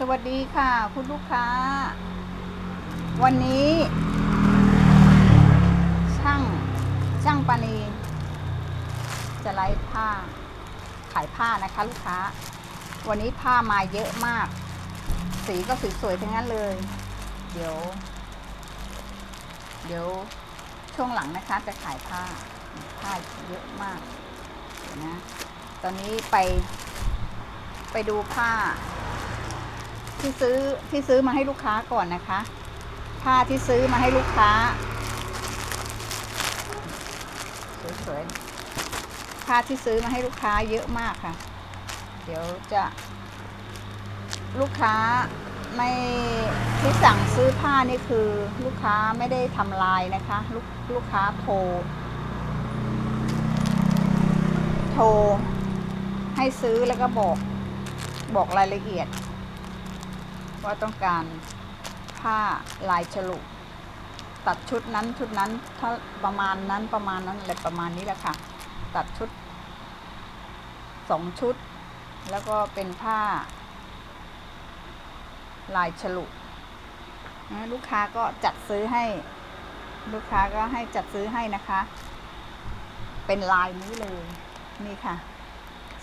สวัสดีค่ะ คุณลูกค้า วันนี้ ช่างช่างปานีจะไลฟ์ผ้า ขายผ้านะคะ ลูกค้า วันนี้ผ้ามาเยอะมาก สีก็สวยๆทั้งนั้นเลย เดี๋ยว เดี๋ยวช่วงหลังนะคะ จะขายผ้า ผ้าเยอะมากนะตอนนี้ไปไปดูผ้า ที่ซื้อที่ซื้อมาให้ลูกค้าก่อนนะคะ ผ้าที่ซื้อมาให้ลูกค้าสวยๆผ้าที่ซื้อมาให้ลูกค้าเยอะมากค่ะ เดี๋ยวจะลูกค้าไม่ที่สั่งซื้อผ้านี่คือลูกค้าไม่ได้ทำลายนะคะ ลูกลูกค้าโทร โทร ให้ซื้อแล้วก็บอกบอกรายละเอียด ว่าต้องการผ้าลายฉลุตัดชุดนั้นชุดนั้นถ้าประมาณนั้นประมาณนั้นอะไรประมาณนี้แหละค่ะ ตัดชุดสองชุด แล้วก็เป็นผ้า ลายฉลุนะลูกค้าก็จัดซื้อให้ ลูกค้าก็ให้จัดซื้อให้นะคะ เป็นลายนี้เลยนี่ค่ะ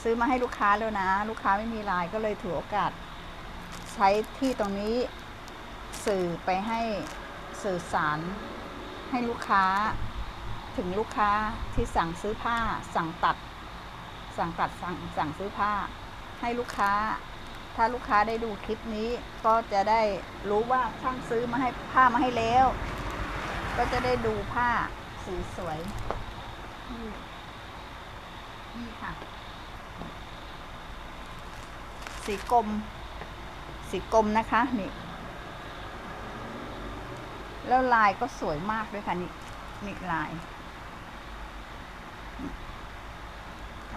ซื้อมาให้ลูกค้าแล้วนะ ลูกค้าไม่มีลายก็เลยถือโอกาส ใช้ที่ตรงนี้สื่อไปให้สื่อสารให้ลูกค้า ถึงลูกค้าที่สั่งซื้อผ้า สั่งตัด สั่งตัดสั่งสั่งซื้อผ้า ให้ลูกค้า ถ้าลูกค้าได้ดูคลิปนี้ ก็จะได้รู้ว่าช่างซื้อมาให้ผ้ามาให้แล้ว ก็จะได้ดูผ้าสีสวยนี่ค่ะ สีกลม สีกลมนะคะนี่แล้วลายก็สวยมากด้วยค่ะนี่นี่ลาย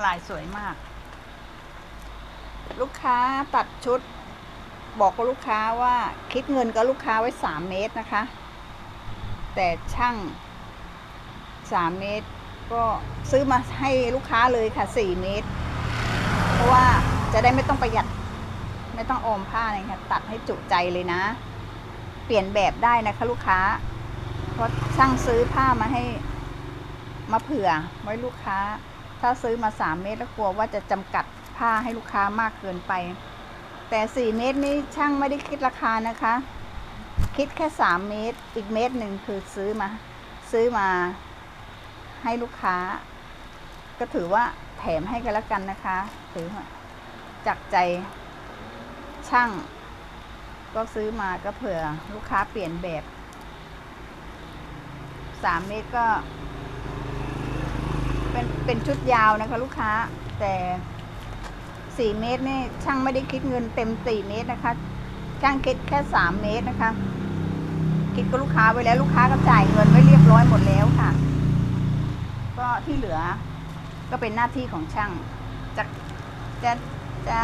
ลายสวยมาก ลูกค้าตัดชุด บอกกับลูกค้าว่าคิดเงินกับลูกค้าไว้สามเมตรนะคะ แต่ช่างสามเมตร ก็ซื้อมาให้ลูกค้าเลยค่ะสี่เมตร เพราะว่าจะได้ไม่ต้องประหยัด ไม่ต้องออมผ้าเลยค่ะตัดให้จุใจเลยนะ เปลี่ยนแบบได้นะคะลูกค้าเพราะช่างซื้อผ้ามาให้มาเผื่อไว้ลูกค้า ถ้าซื้อมาสามเมตรแล้วกลัวว่าจะจำกัดผ้าให้ลูกค้ามากเกินไป แต่สี่เมตรนี่ช่างไม่ได้คิดราคานะคะ คิดแค่สามเมตร อีกเมตรหนึ่งคือซื้อมา ซื้อมาให้ลูกค้า ก็ถือว่าแถมให้กันแล้วกันนะคะ ถือว่าจากใจ ช่าง ก็ซื้อมาก็เผื่อลูกค้าเปลี่ยนแบบสามเมตรก็ เป็นเป็นชุดยาวนะคะ ลูกค้าแต่สี่เมตรนี่ช่างไม่ได้คิดเงินเต็มสี่เมตรนะคะช่างคิดแค่สามเมตรนะคะ คิดกับลูกค้าไว้แล้วลูกค้าก็จ่ายเงินไว้เรียบร้อยหมดแล้วค่ะ ก็ที่เหลือก็เป็นหน้าที่ของช่างจะจะจะ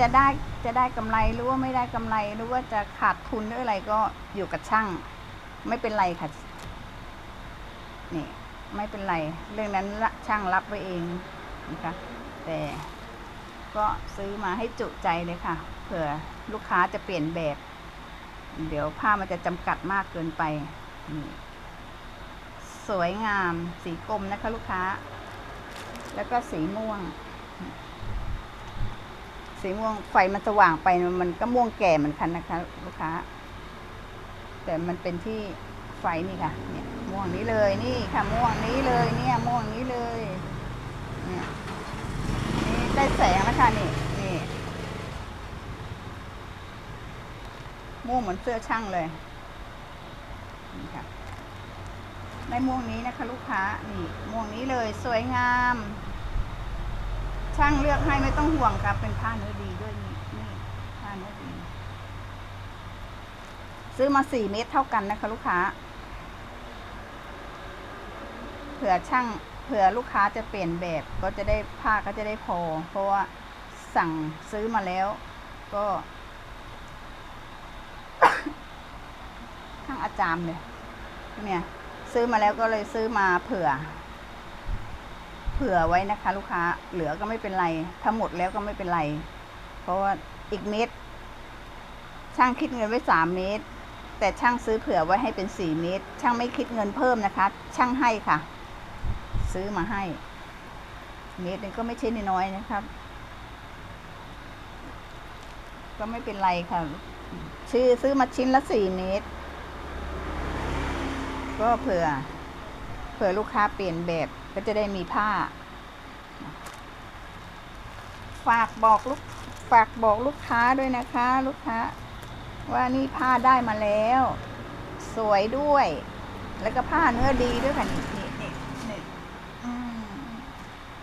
จะได้จะได้กำไรหรือว่าไม่ได้กำไรหรือว่าจะขาดทุนหรืออะไรก็อยู่กับช่าง ไม่เป็นไรค่ะ นี่ไม่เป็นไร เรื่องนั้นช่างรับไว้เองนะคะแต่ก็ซื้อมาให้จุใจเลยค่ะ เผื่อลูกค้าจะเปลี่ยนแบบ เดี๋ยวผ้ามันจะจำกัดมากเกินไปนี่สวยงามสีกรมนะคะลูกค้า แล้วก็สีม่วง สีม่วงไฟมันสว่างไปมันก็ม่วงแก่เหมือนกันนะคะ ลูกค้า แต่มันเป็นที่ไฟนี่ค่ะ เนี่ย ม่วงนี้เลยนี่ค่ะ ม่วงนี้เลย เนี่ย ม่วงนี้เลยเนี่ยนี่ได้แสงแล้วค่ะนี่นี่ม่วงเหมือนเสื้อช่างเลยนี่ค่ะได้ม่วงนี้นะคะ ลูกค้านี่ม่วงนี้เลยสวยงาม ช่างเลือกให้ไม่ต้องห่วงครับเป็นผ้าเนื้อดีด้วยนี่นี่ผ้าเนื้อดี ซื้อมาสี่เมตรเท่ากันนะคะ ลูกค้า เผื่อช่างเผื่อลูกค้าจะเปลี่ยนแบบก็จะได้ผ้าก็จะได้พอ เพราะว่าสั่งซื้อมาแล้ว ก็ข้างอาจารย์เลยเนี่ย ซื้อมาแล้วก็เลยซื้อมาเผื่อ เผื่อไว้นะคะ ลูกค้าเหลือก็ไม่เป็นไร ถ้าหมดแล้วก็ไม่เป็นไร เพราะว่าอีกเมตรช่างคิดเงินไว้สามเมตรแต่ช่างซื้อเผื่อไว้ให้เป็นสี่เมตรช่างไม่คิดเงินเพิ่มนะคะ ช่างให้ค่ะ ซื้อมาให้ เมตรหนึงก็ไม่ใช่น้อยนะครับ ก็ไม่เป็นไรค่ะ ชื่อซื้อมาชิ้นละสี่เมตรก็เผื่อ เผื่อลูกค้าเปลี่ยนแบบ ก็จะได้มีผ้า ฝากบอกลูกฝากบอกลูกค้าด้วยนะคะ ลูกค้า ว่านี่ผ้าได้มาแล้ว สวยด้วย แล้วก็ผ้าเนื้อดีด้วยค่ะนี่นี่นี่นี่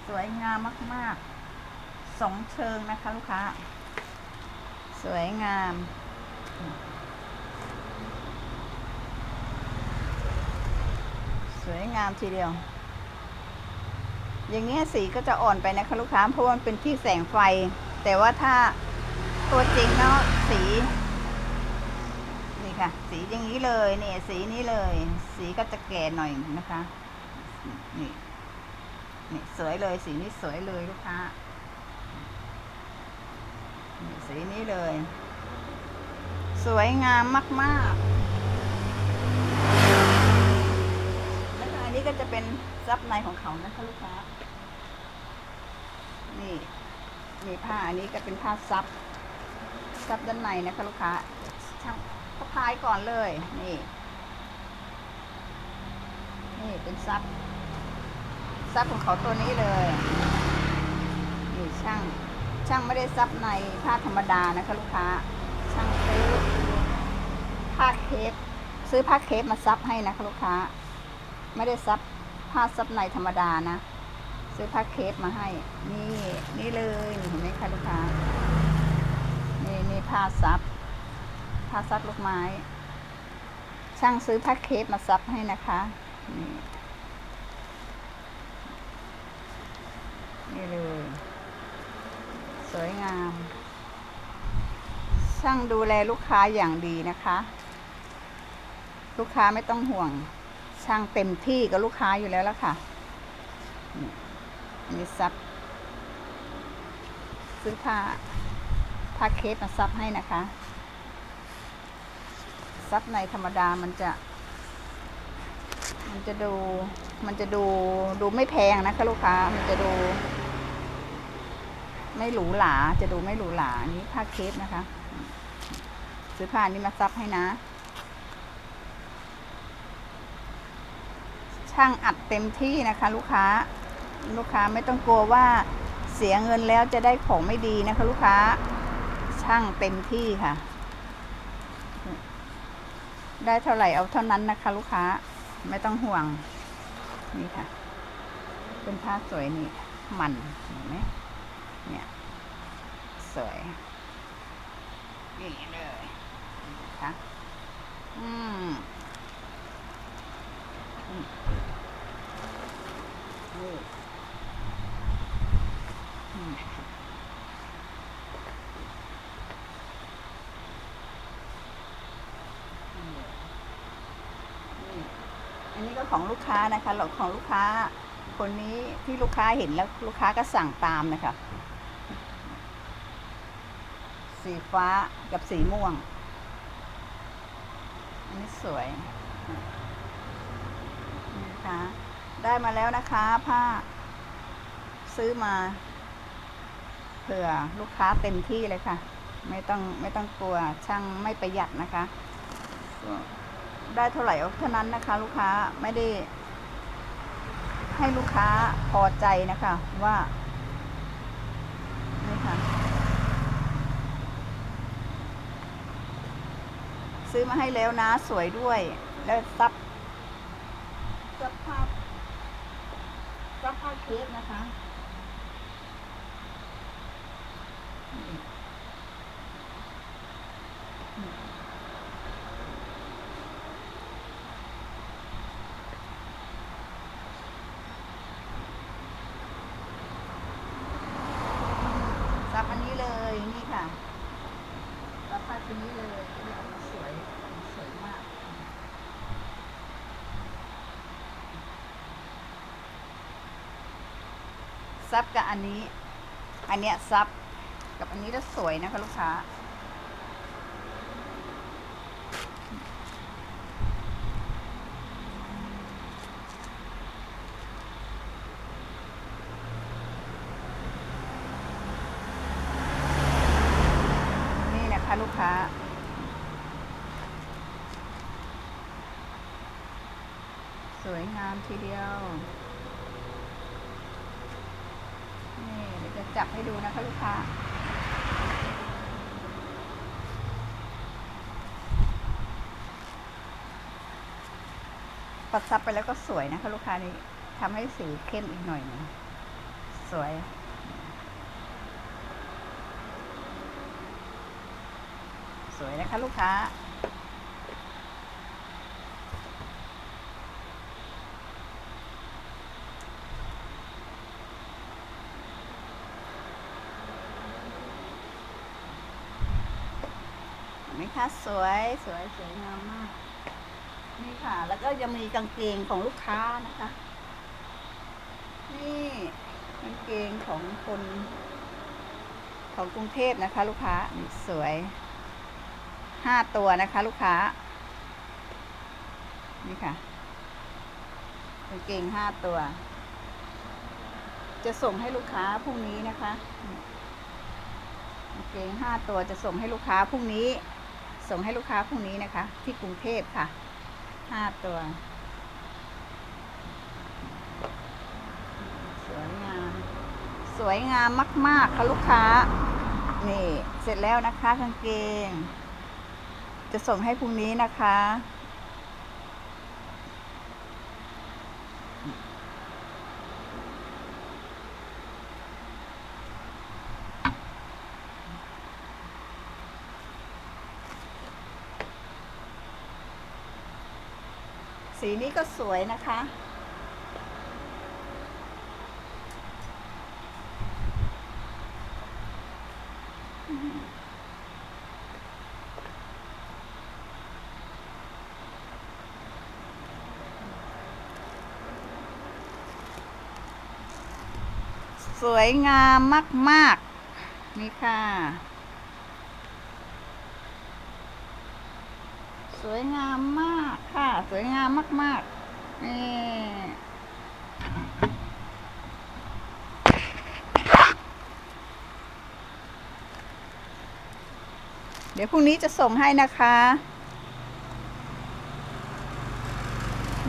สวยงามมาก ๆ สองเชิงนะคะ ลูกค้า สวยงามสวยงามทีเดียว อย่างเงี้ยสีก็จะอ่อนไปนะคะลูกค้าเพราะว่ามันเป็นที่แสงไฟ แต่ว่าถ้าตัวจริงเนาะสีนี่ค่ะ สีอย่างนี้เลยนี่สีนี้เลย สีก็จะแก่หน่อยนะคะนี่นี่สวยเลยสีนี้สวยเลยลูกค้านี่สีนี้เลย สวยงามมากๆแล้วอันนี้ก็จะเป็นซับในของเขานะคะลูกค้า นี่ มีผ้าอันนี้ก็เป็นผ้าซับ ซับด้านในนะคะลูกค้า ช่างก็พายก่อนเลย นี่ นี่เป็นซับ ซับของเขาตัวนี้เลย นี่ช่าง ช่างไม่ได้ซับในผ้าธรรมดานะคะลูกค้า ช่างซื้อผ้าเคปซื้อผ้าเคปมาซับให้นะคะลูกค้า ไม่ได้ซับผ้าซับในธรรมดานะ ซื้อผ้าเคปมาให้ นี่ นี่เลยนี่เห็นไหมคะลูกค้านี่นี่ผ้าซับผ้าซับลูกไม้ ช่างซื้อผ้าเคปมาซับให้นะคะนี่นี่เลย สวยงาม ช่างดูแลลูกค้าอย่างดีนะคะ ลูกค้าไม่ต้องห่วง ช่างเต็มที่กับลูกค้าอยู่แล้วล่ะค่ะ นี่ซับซื้อผ้าผ้าเคปมาซับให้นะคะ ซับในธรรมดามันจะ มันจะดู มันจะดูดูไม่แพงนะคะลูกค้า มันจะดู ไม่หรูหรา จะดูไม่หรูหรานี้ผ้าเคปนะคะ ซื้อผ้านี้มาซับให้นะ ช่างอัดเต็มที่นะคะ ลูกค้า ลูกค้าไม่ต้องกลัวว่าเสียเงินแล้วจะได้ของไม่ดีนะคะ ลูกค้าช่างเต็มที่ค่ะ ได้เท่าไหร่เอาเท่านั้นนะคะ ลูกค้าไม่ต้องห่วงนี่ค่ะ เป็นผ้าสวยนี่มันเห็นไหมเนี่ยสวยนี่เลยนะคะอืมอืมนี่อืมนี่นี่อันนี้ก็ ของลูกค้านะคะหลอกของลูกค้า คนนี้ที่ลูกค้าเห็นแล้วลูกค้าก็สั่งตามนะคะ สีฟ้ากับสีม่วง อันนี้สวยนะคะได้มาแล้วนะคะผ้าซื้อมาเผื่อลูกค้าเต็มที่เลยค่ะ ไม่ต้องไม่ต้องกลัวช่างไม่ประหยัดนะคะ ได้เท่าไหร่เท่านั้นนะคะ ลูกค้าไม่ได้ ให้ลูกค้าพอใจนะคะ ว่านี่ค่ะซื้อมาให้แล้วนะ สวยด้วย แล้วซับซับผ้าซับผ้าเคสนะคะนี่นี่ซับอัน นี่ค่ะซับผ้าตัวนี้เลยนี่เอามาสวยสวยมากซับกับอันนี้ อันเนี้ยซับกับอันนี้แล้วสวยนะคะลูกค้า นี่นะคะ ลูกค้า สวยงามทีเดียว นี่เดี๋ยวจะจับให้ดูนะคะ ลูกค้าปัดซับไปแล้วก็สวยนะคะ ลูกค้านี่ทำให้สีเข้มอีกหน่อยหนึงสวย สวยนะคะลูกค้านไหมคะสวยสวยสวยงามมาก นี่ค่ะ แล้วก็ยังมีกางเกงของลูกค้านะคะ นี่กางเกงของคนของกรุงเทพนะคะ ลูกค้าสวย ห้าตัวนะคะลูกค้า นี่ค่ะกางเกงห้าตัว จะส่งให้ลูกค้าพรุ่งนี้นะคะนี่กางเกงห้าตัวจะส่งให้ลูกค้าพรุ่งนี้ ส่งให้ลูกค้าพรุ่งนี้นะคะ ที่กรุงเทพค่ะห้าตัวสวยงามสวยงามมาก ๆ ค่ะลูกค้า นี่ เสร็จแล้วนะคะกางเกง จะส่งให้พรุ่งนี้นะคะ สีนี้ก็สวยนะคะ สวยงามมาก ๆ นี่ค่ะ สวยงามมากค่ะ สวยงามมากๆนี่เดี๋ยวพรุ่งนี้จะส่งให้นะคะ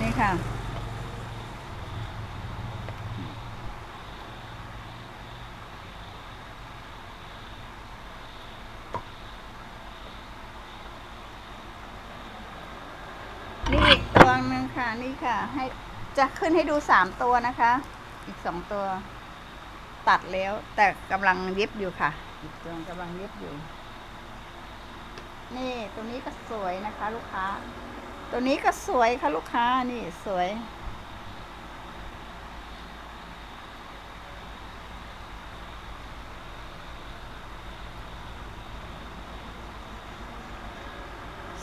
นี่ค่ะ นี่อีกตัวหนึ่งค่ะ นี่ค่ะ ให้จะขึ้นให้ดูสามตัวนะคะ อีกสองตัว ตัดแล้ว แต่กำลังเย็บอยู่ค่ะ อีกตัวกำลังเย็บอยู่ นี่ตัวนี้ก็สวยนะคะ ลูกค้า ตัวนี้ก็สวยค่ะลูกค้านี่สวย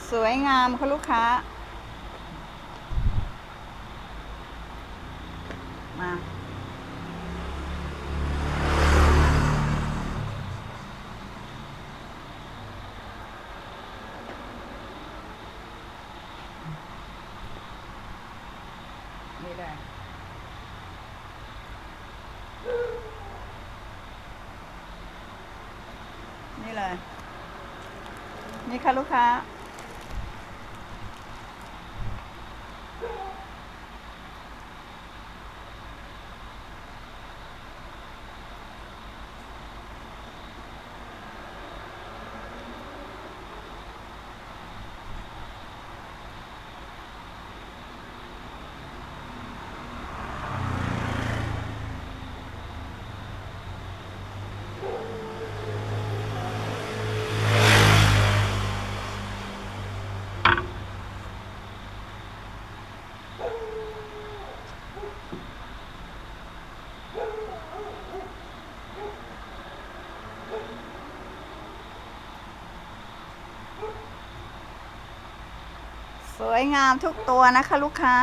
สวยงามค่ะลูกค้า มา วยงามทุกตัวนะคะลูกค้า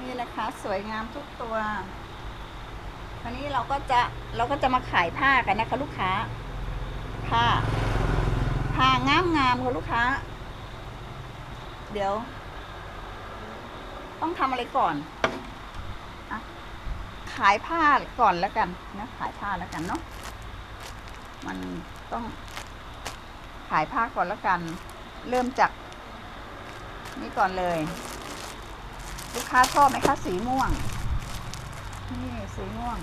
นี่นะคะสวยงามทุกตัววันนี้เราก็จะเราก็จะมาขายผ้ากันนะคะ ลูกค้า ผ้าผ้างามงามค่ะลูกค้า เดี๋ยว ต้องทำอะไรก่อนอะขายผ้าก่อนแล้วกันนะขายผ้าแล้วกันเนาะมันต้องขายผ้าก่อนแล้วกัน เริ่มจากนี่ก่อนเลย ลูกค้าชอบไหมคะสีม่วง นี่สีม่วง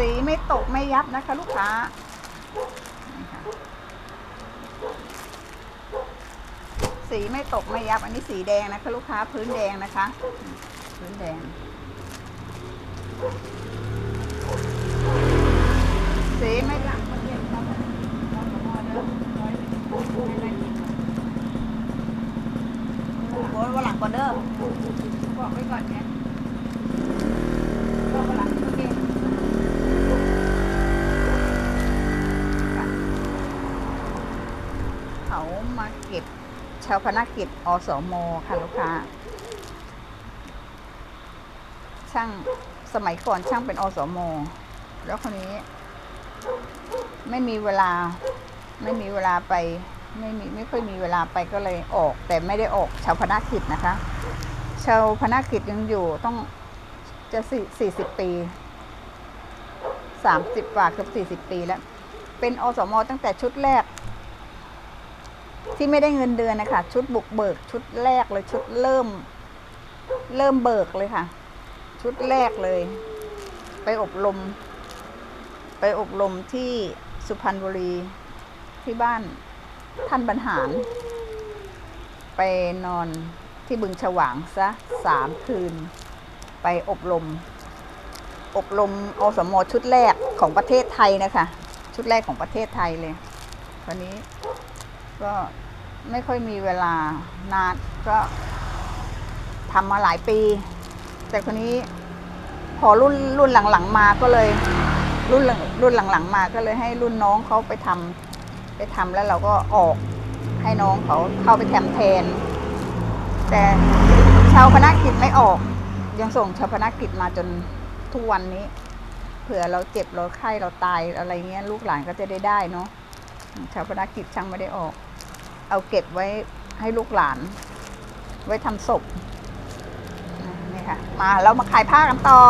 สีไม่ตกไม่ยับนะคะ ลูกค้านี่ค่ะสีไม่ตกไม่ยับ อันนี้สีแดงนะคะ ลูกค้าพื้นแดงนะคะ พื้นแดง สีไม่หลังมันเย็นครับโอ้ยวันหลังก่อนเด้อบอกไว้ก่อนเนี่ยามาเก็บชาวพนักกิจอสมค่ะลูกค้า ช่างสมัยก่อนช่างเป็นอสมแล้วคนนี้ ไม่มีเวลา ไม่มีเวลาไป ไม่มีไม่ค่อยมีเวลาไปก็เลยออก แต่ไม่ได้ออกชาวพนักกิจนะคะ ชาวพนักกิจยังอยู่ต้องจะสี่สี่สิบปีสามสิบกว่าเกือบสี่สิบปีแล้ว เป็นอสมตั้งแต่ชุดแรก ที่ไม่ได้เงินเดือนนะคะชุดบุกเบิกชุดแรกเลยชุดเริ่ม เริ่มเบิกเลยค่ะ ชุดแรกเลย ไปอบรม ไปอบรมที่สุพรรณบุรีที่บ้านท่านบรรหาร ไปนอนที่บึงฉวางซะสามคืน ไปอบรม อบรมอสมชุดแรกของประเทศไทยนะคะ ชุดแรกของประเทศไทยเลยคราวนี้ ก็ไม่ค่อยมีเวลานานก็ทำมาหลายปี แต่คนนี้พอรุ่นรุ่นหลังๆมาก็เลย รุ่นรุ่นหลังๆ มาก็เลยให้รุ่นน้องเขาไปทำไปทำแล้วเราก็ออกให้น้องเขาเข้าไปแทมแทน แต่ชาวพนักกิจไม่ออก ยังส่งชาวพนักกิจมาจนทุกวันนี้ เผื่อเราเจ็บเราไข้เราตายอะไรเงี้ยลูกหลานก็จะได้ได้เนาะชาวพนักกิจช่างไม่ได้ออก เอาเก็บไว้ให้ลูกหลาน ไว้ทำศพนี่ค่ะ มาเรามาขายผ้ากันต่อ